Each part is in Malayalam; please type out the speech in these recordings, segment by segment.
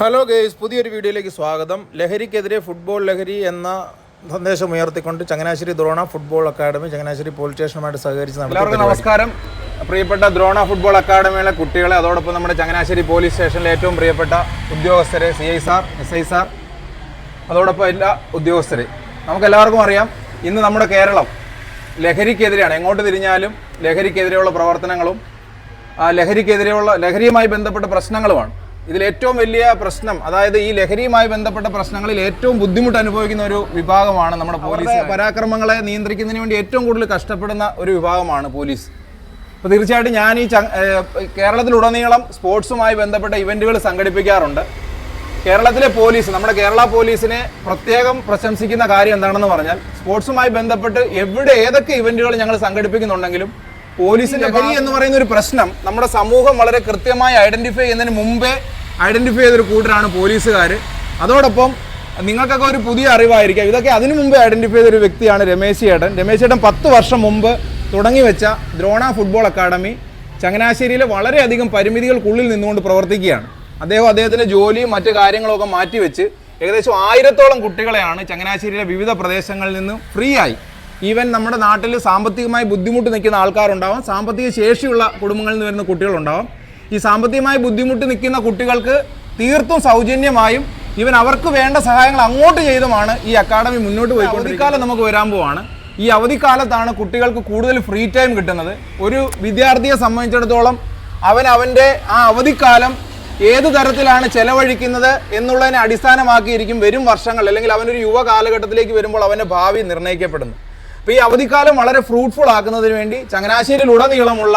ഹലോ ഗേയ്സ് പുതിയൊരു വീഡിയോയിലേക്ക് സ്വാഗതം. ലഹരിക്കെതിരെ ഫുട്ബോൾ ലഹരി എന്ന സന്ദേശം ഉയർത്തിക്കൊണ്ട് Changanassery Drona football academy Changanassery police സ്റ്റേഷനുമായിട്ട് സഹകരിച്ച് നടത്തി എല്ലാവർക്കും നമസ്കാരം. പ്രിയപ്പെട്ട ദ്രോണ ഫുട്ബോൾ അക്കാദമിയിലെ കുട്ടികളെ അതോടൊപ്പം നമ്മുടെ ചങ്ങനാശ്ശേരി പോലീസ് സ്റ്റേഷനിലെ ഏറ്റവും പ്രിയപ്പെട്ട ഉദ്യോഗസ്ഥരെ C I sir S I sir അതോടൊപ്പം എല്ലാ ഉദ്യോഗസ്ഥരെ. നമുക്കെല്ലാവർക്കും അറിയാം ഇന്ന് നമ്മുടെ കേരളം ലഹരിക്കെതിരെയാണ്. എങ്ങോട്ട് തിരിഞ്ഞാലും ലഹരിക്കെതിരെയുള്ള പ്രവർത്തനങ്ങളും ആ ലഹരിക്കെതിരെയുള്ള ലഹരിയുമായി ബന്ധപ്പെട്ട പ്രശ്നങ്ങളുമാണ്. ഇതിൽ ഏറ്റവും വലിയ പ്രശ്നം അതായത് ഈ ലഹരിയുമായി ബന്ധപ്പെട്ട പ്രശ്നങ്ങളിൽ ഏറ്റവും ബുദ്ധിമുട്ട് അനുഭവിക്കുന്ന ഒരു വിഭാഗമാണ് നമ്മുടെ പോലീസ്. പരാക്രമങ്ങളെ നിയന്ത്രിക്കുന്നതിന് വേണ്ടി ഏറ്റവും കൂടുതൽ കഷ്ടപ്പെടുന്ന ഒരു വിഭാഗമാണ് പോലീസ്. അപ്പോൾ തീർച്ചയായിട്ടും ഞാൻ ഈ കേരളത്തിലുടനീളം സ്പോർട്സുമായി ബന്ധപ്പെട്ട ഇവന്റുകൾ സംഘടിപ്പിക്കാറുണ്ട്. കേരളത്തിലെ പോലീസ് നമ്മുടെ കേരള പോലീസിനെ പ്രത്യേകം പ്രശംസിക്കുന്ന കാര്യം എന്താണെന്ന് പറഞ്ഞാൽ സ്പോർട്സുമായി ബന്ധപ്പെട്ട് എവിടെ ഏതൊക്കെ ഇവന്റുകൾ ഞങ്ങൾ സംഘടിപ്പിക്കുന്നുണ്ടെങ്കിലും പോലീസിന്റെ ലഹരി എന്ന് പറയുന്ന ഒരു പ്രശ്നം നമ്മുടെ സമൂഹം വളരെ കൃത്യമായി ഐഡന്റിഫൈ ചെയ്യുന്നതിന് മുമ്പേ ഐഡന്റിഫൈ ചെയ്തൊരു കൂട്ടരാണ് പോലീസുകാർ അതോടൊപ്പം നിങ്ങൾക്കൊക്കെ ഒരു പുതിയ അറിവായിരിക്കാം. ഇതൊക്കെ അതിനു മുമ്പ് ഐഡന്റിഫൈ ചെയ്തൊരു വ്യക്തിയാണ് രമേശ് ചേട്ടൻ രമേശ് ചേട്ടൻ പത്ത് വർഷം മുമ്പ് തുടങ്ങി വെച്ച ദ്രോണ ഫുട്ബോൾ അക്കാഡമി ചങ്ങനാശ്ശേരിയിലെ വളരെയധികം പരിമിതികൾക്കുള്ളിൽ നിന്നുകൊണ്ട് പ്രവർത്തിക്കുകയാണ്. അദ്ദേഹം അദ്ദേഹത്തിന്റെ ജോലിയും മറ്റു കാര്യങ്ങളൊക്കെ മാറ്റിവെച്ച് ഏകദേശം ആയിരത്തോളം കുട്ടികളെയാണ് ചങ്ങനാശ്ശേരിയിലെ വിവിധ പ്രദേശങ്ങളിൽ നിന്ന് ഫ്രീ ആയി. ഈവൻ നമ്മുടെ നാട്ടിൽ സാമ്പത്തികമായി ബുദ്ധിമുട്ട് നിൽക്കുന്ന ആൾക്കാരുണ്ടാവാം. സാമ്പത്തിക ശേഷിയുള്ള കുടുംബങ്ങളിൽ നിന്ന് വരുന്ന കുട്ടികളുണ്ടാവാം. ഈ സാമ്പത്തികമായി ബുദ്ധിമുട്ട് നിൽക്കുന്ന കുട്ടികൾക്ക് തീർത്തും സൗജന്യമായും ഇവൻ അവർക്ക് വേണ്ട സഹായങ്ങൾ അങ്ങോട്ട് ചെയ്തുമാണ് ഈ അക്കാഡമി മുന്നോട്ട് പോയി അവധിക്കാലം നമുക്ക് വരാൻ പോവാണ്. ഈ അവധിക്കാലത്താണ് കുട്ടികൾക്ക് കൂടുതൽ ഫ്രീ ടൈം കിട്ടുന്നത്. ഒരു വിദ്യാർത്ഥിയെ സംബന്ധിച്ചിടത്തോളം അവൻ അവന്റെ ആ അവധിക്കാലം ഏത് തരത്തിലാണ് ചെലവഴിക്കുന്നത് എന്നുള്ളതിനെ അടിസ്ഥാനമാക്കിയിരിക്കും വരും വർഷങ്ങൾ. അല്ലെങ്കിൽ അവനൊരു യുവ കാലഘട്ടത്തിലേക്ക് വരുമ്പോൾ അവന്റെ ഭാവി നിർണയിക്കപ്പെടുന്നു. അപ്പോൾ ഈ അവധിക്കാലം വളരെ ഫ്രൂട്ട്ഫുൾ ആക്കുന്നതിന് വേണ്ടി ചങ്ങനാശ്ശേരിയിലുടനീളമുള്ള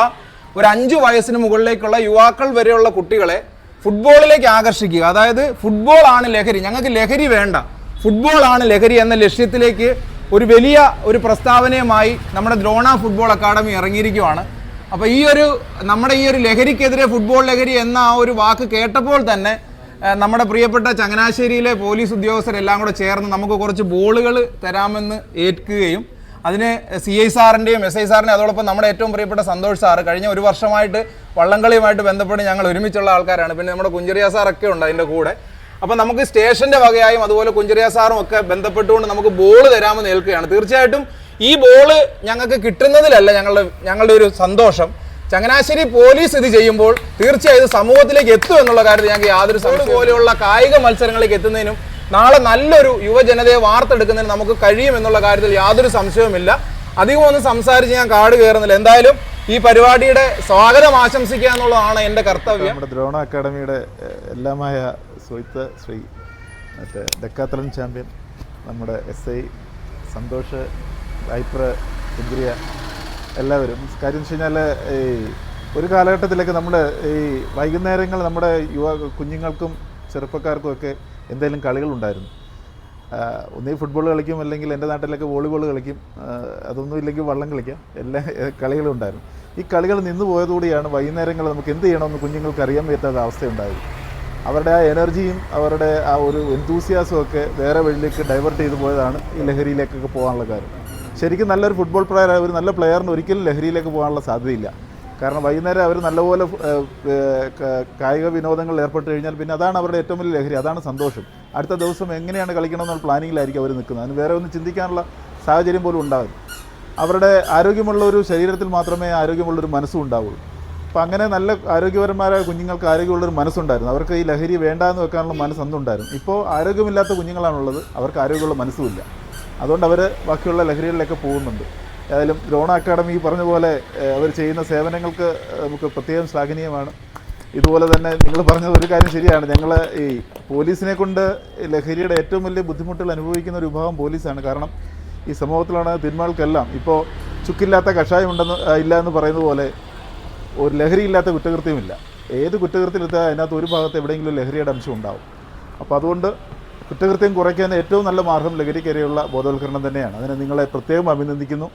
ഒരു അഞ്ച് വയസ്സിന് മുകളിലേക്കുള്ള യുവാക്കൾ വരെയുള്ള കുട്ടികളെ ഫുട്ബോളിലേക്ക് ആകർഷിക്കുക. അതായത് ഫുട്ബോൾ ആണ് ലഹരി. ഞങ്ങൾക്ക് ലഹരി വേണ്ട. ഫുട്ബോൾ ആണ് ലഹരി എന്ന ലക്ഷ്യത്തിലേക്ക് ഒരു വലിയ ഒരു പ്രസ്താവനയുമായി നമ്മുടെ ദ്രോണ ഫുട്ബോൾ അക്കാദമി ഇറങ്ങിയിരിക്കുവാണ്. അപ്പോൾ ഈ ഒരു നമ്മുടെ ഈ ഒരു ലഹരിക്കെതിരെ ഫുട്ബോൾ ലഹരി എന്ന ആ ഒരു വാക്ക് കേട്ടപ്പോൾ തന്നെ നമ്മുടെ പ്രിയപ്പെട്ട ചങ്ങനാശ്ശേരിയിലെ പോലീസ് ഉദ്യോഗസ്ഥരെല്ലാം കൂടെ ചേർന്ന് നമുക്ക് കുറച്ച് ബോളുകൾ തരാമെന്ന് ഏൽക്കുകയും അതിന് സി ഐ സാറിന്റെയും എസ് ഐ സാറിന്റെയും അതോടൊപ്പം നമ്മുടെ ഏറ്റവും പ്രിയപ്പെട്ട സന്തോഷ് സാറ് കഴിഞ്ഞ ഒരു വർഷമായിട്ട് വള്ളംകളിയുമായിട്ട് ബന്ധപ്പെട്ട് ഞങ്ങൾ ഒരുമിച്ചുള്ള ആൾക്കാരാണ്. പിന്നെ നമ്മുടെ കുഞ്ചറിയ സാറൊക്കെ ഉണ്ട് അതിന്റെ കൂടെ. അപ്പം നമുക്ക് സ്റ്റേഷന്റെ വകയായും അതുപോലെ കുഞ്ചറിയ സാറും ഒക്കെ ബന്ധപ്പെട്ടുകൊണ്ട് നമുക്ക് ബോൾ തരാമെന്ന് ഏൽക്കുകയാണ്. തീർച്ചയായിട്ടും ഈ ബോൾ ഞങ്ങൾക്ക് കിട്ടുന്നതിലല്ല ഞങ്ങളുടെ ഞങ്ങളുടെ ഒരു സന്തോഷം. ചങ്ങനാശ്ശേരി പോലീസ് ഇത് ചെയ്യുമ്പോൾ തീർച്ചയായും സമൂഹത്തിലേക്ക് എത്തും എന്നുള്ള കാര്യത്തിൽ ഞങ്ങൾക്ക് യാതൊരു പോലെയുള്ള കായിക മത്സരങ്ങളിലേക്ക് എത്തുന്നതിനും നാളെ നല്ലൊരു യുവജനതയെ വാർത്തെടുക്കുന്നതിന് നമുക്ക് കഴിയും എന്നുള്ള കാര്യത്തിൽ യാതൊരു സംശയവുമില്ല. അധികം ഒന്നും സംസാരിച്ച് ഞാൻ കാട് കയറുന്നില്ല. എന്തായാലും ഈ പരിപാടിയുടെ സ്വാഗതം ആശംസിക്കുക എന്നുള്ളതാണ് എന്റെ കർത്തവ്യം. നമ്മുടെ ദ്രോണ അക്കാഡമിയുടെ എല്ലാമായ സുഹൃത്ത് ശ്രീ മറ്റേ ഡെക്കാത്തലൻ ചാമ്പ്യൻ നമ്മുടെ എസ് ഐ സന്തോഷ് ഐപ്ര ഇന്ദ്രിയ എല്ലാവരും. കാര്യം വെച്ച് കഴിഞ്ഞാൽ ഈ ഒരു കാലഘട്ടത്തിലേക്ക് നമ്മുടെ ഈ വൈകുന്നേരങ്ങൾ നമ്മുടെ യുവ കുഞ്ഞുങ്ങൾക്കും ചെറുപ്പക്കാർക്കും ഒക്കെ എന്തെങ്കിലും കളികളുണ്ടായിരുന്നു. ഒന്നേ ഫുട്ബോൾ കളിക്കും അല്ലെങ്കിൽ എന്റെ നാട്ടിലൊക്കെ വോളിബോൾ കളിക്കും അതൊന്നും ഇല്ലെങ്കിൽ വള്ളം കളിക്കാം. എല്ലാ ഏഹ് കളികളും ഉണ്ടായിരുന്നു. ഈ കളികൾ നിന്ന് പോയതോടെയാണ് വൈകുന്നേരങ്ങൾ നമുക്ക് എന്ത് ചെയ്യണമെന്ന് കുഞ്ഞുങ്ങൾക്ക് അറിയാൻ പറ്റാത്ത അവസ്ഥയുണ്ടായത്. അവരുടെ ആ എനർജിയും അവരുടെ ആ ഒരു എന്തൂസിയാസും ഒക്കെ വേറെ വഴിയിലേക്ക് ഡൈവേർട്ട് ചെയ്തു പോയതാണ് ഈ ലഹരിയിലേക്കൊക്കെ പോകാനുള്ള കാര്യം. ശരിക്കും നല്ലൊരു ഫുട്ബോൾ പ്ലെയർ ഒരു നല്ല പ്ലെയറിന് ഒരിക്കലും ലഹരിയിലേക്ക് പോകാനുള്ള സാധ്യതയില്ല. കാരണം വൈകുന്നേരം അവർ നല്ലപോലെ കായിക വിനോദങ്ങളിൽ ഏർപ്പെട്ട് കഴിഞ്ഞാൽ പിന്നെ അതാണ് അവരുടെ ഏറ്റവും വലിയ ലഹരി അതാണ് സന്തോഷം. അടുത്ത ദിവസം എങ്ങനെയാണ് കളിക്കണം എന്നുള്ള പ്ലാനിങ്ങിലായിരിക്കും അവർ നിൽക്കുന്നത്. അതിന് വേറെ ഒന്നും ചിന്തിക്കാനുള്ള സാഹചര്യം പോലും ഉണ്ടാകും അവരുടെ ആരോഗ്യമുള്ള ഒരു ശരീരത്തിൽ മാത്രമേ ആരോഗ്യമുള്ളൊരു മനസ്സും ഉണ്ടാവുള്ളൂ. അപ്പം അങ്ങനെ നല്ല ആരോഗ്യപരമായ കുഞ്ഞുങ്ങൾക്ക് ആരോഗ്യമുള്ളൊരു മനസ്സുണ്ടായിരുന്നു. അവർക്ക് ഈ ലഹരി വേണ്ട എന്ന് വെക്കാനുള്ള മനസ്സ് അന്നുണ്ടായിരുന്നു. ഇപ്പോൾ ആരോഗ്യമില്ലാത്ത കുഞ്ഞുങ്ങളാണുള്ളത്. അവർക്ക് ആരോഗ്യമുള്ള മനസ്സുമില്ല അതുകൊണ്ട് അവർ ബാക്കിയുള്ള ലഹരികളിലൊക്കെ പോകുന്നുണ്ട്. ഏതായാലും ദ്രോണ അക്കാഡമി പറഞ്ഞ പോലെ അവർ ചെയ്യുന്ന സേവനങ്ങൾക്ക് നമുക്ക് പ്രത്യേകം ശ്ലാഘനീയമാണ്. ഇതുപോലെ തന്നെ നിങ്ങൾ പറഞ്ഞത് ഒരു കാര്യം ശരിയാണ്. ഞങ്ങൾ ഈ പോലീസിനെ കൊണ്ട് ലഹരിയുടെ ഏറ്റവും വലിയ ബുദ്ധിമുട്ടുകൾ അനുഭവിക്കുന്ന ഒരു വിഭാഗം പോലീസാണ്. കാരണം ഈ സമൂഹത്തിലാണ് തിന്മകൾക്കെല്ലാം ഇപ്പോൾ ചുക്കില്ലാത്ത കഷായം ഉണ്ടെന്ന് ഇല്ല എന്ന് പറയുന്നത് പോലെ ഒരു ലഹരിയില്ലാത്ത കുറ്റകൃത്യമില്ല. ഏത് കുറ്റകൃത്യത്തിലെത്താൽ അതിനകത്ത് ഒരു ഭാഗത്ത് എവിടെയെങ്കിലും ലഹരിയുടെ അംശം ഉണ്ടാവും. അപ്പോൾ അതുകൊണ്ട് കുറ്റകൃത്യം കുറയ്ക്കാൻ ഏറ്റവും നല്ല മാർഗം ലഹരിക്കരയുള്ള ബോധവൽക്കരണം തന്നെയാണ്. അതിനെ നിങ്ങളെ പ്രത്യേകം അഭിനന്ദിക്കുന്നു.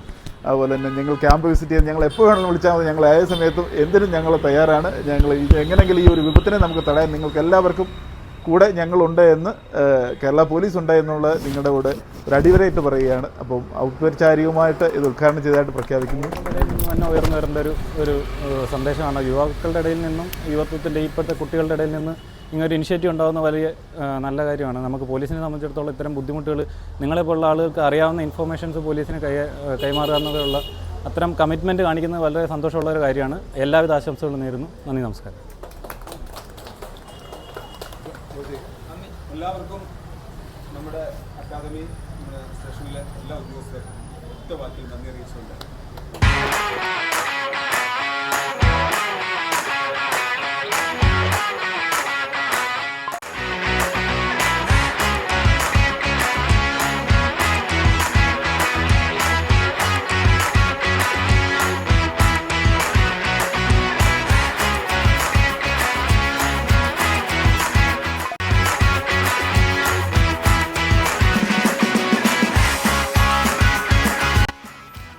അതുപോലെ തന്നെ നിങ്ങൾ ക്യാമ്പ് വിസിറ്റ് ചെയ്യാൻ ഞങ്ങൾ എപ്പോൾ വേണമെങ്കിലും വിളിച്ചാൽ മതി. ഞങ്ങൾ ഏത് സമയത്തും എന്തിനും ഞങ്ങൾ തയ്യാറാണ്. ഞങ്ങൾ ഇത് എങ്ങനെയെങ്കിലും ഈ ഒരു വിപത്തിനെ നമുക്ക് തടയാൻ നിങ്ങൾക്ക് എല്ലാവർക്കും കൂടെ ഞങ്ങളുണ്ട് എന്ന് കേരള പോലീസ് ഉണ്ട് എന്നുള്ള നിങ്ങളുടെ കൂടെ ഒരു അടിവരായിട്ട് പറയുകയാണ്. അപ്പം ഔപചാരികമായിട്ട് ഇത് ഉദ്ഘാടനം ചെയ്തതായിട്ട് പ്രഖ്യാപിക്കുന്നു. തന്നെ ഉയർന്നു വരേണ്ട ഒരു ഒരു സന്ദേശമാണ്. യുവാക്കളുടെ ഇടയിൽ നിന്നും യുവത്വത്തിന്റെ ഇപ്പോഴത്തെ കുട്ടികളുടെ ഇടയിൽ നിന്ന് ഇങ്ങനൊരു ഇനിഷ്യേറ്റീവ് ഉണ്ടാകുന്ന വലിയ നല്ല കാര്യമാണ്. നമുക്ക് പോലീസിനെ സംബന്ധിച്ചിടത്തോളം ഇത്തരം ബുദ്ധിമുട്ടുകൾ നിങ്ങളെപ്പോലുള്ള ആളുകൾക്ക് അറിയാവുന്ന ഇൻഫർമേഷൻസ് പോലീസിന് കൈ കൈമാറുക എന്നതിലുള്ള അത്തരം കമ്മിറ്റ്മെന്റ് കാണിക്കുന്നത് വളരെ സന്തോഷമുള്ള ഒരു കാര്യമാണ്. എല്ലാവിധ ആശംസകളും നേരുന്നു. നന്ദി നമസ്കാരം. എല്ലാവർക്കും നമ്മുടെ അക്കാദമി സ്റ്റേഷനിലെ എല്ലാ ഉദ്യോഗസ്ഥർക്കും ഒറ്റ വാക്കിൽ നന്ദി അറിയിച്ചുകൊണ്ട്.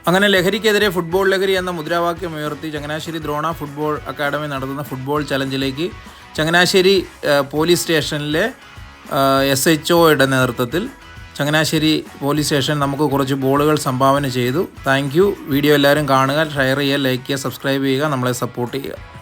അങ്ങനെ ലഹരിക്കെതിരെ ഫുട്ബോൾ ലഹരി എന്ന മുദ്രാവാക്യം ഉയർത്തി ചങ്ങനാശ്ശേരി ദ്രോണ ഫുട്ബോൾ അക്കാദമി നടത്തുന്ന ഫുട്ബോൾ ചലഞ്ചിലേക്ക് ചങ്ങനാശ്ശേരി പോലീസ് സ്റ്റേഷനിലെ എസ് എച്ച് ഒയുടെ നേതൃത്വത്തിൽ ചങ്ങനാശ്ശേരി പോലീസ് സ്റ്റേഷൻ നമുക്ക് കുറച്ച് ബോളുകൾ സംഭാവന ചെയ്തു. താങ്ക് വീഡിയോ എല്ലാവരും കാണുക ഷെയർ ചെയ്യുക ലൈക്ക് ചെയ്യുക സബ്സ്ക്രൈബ് ചെയ്യുക നമ്മളെ സപ്പോർട്ട് ചെയ്യുക.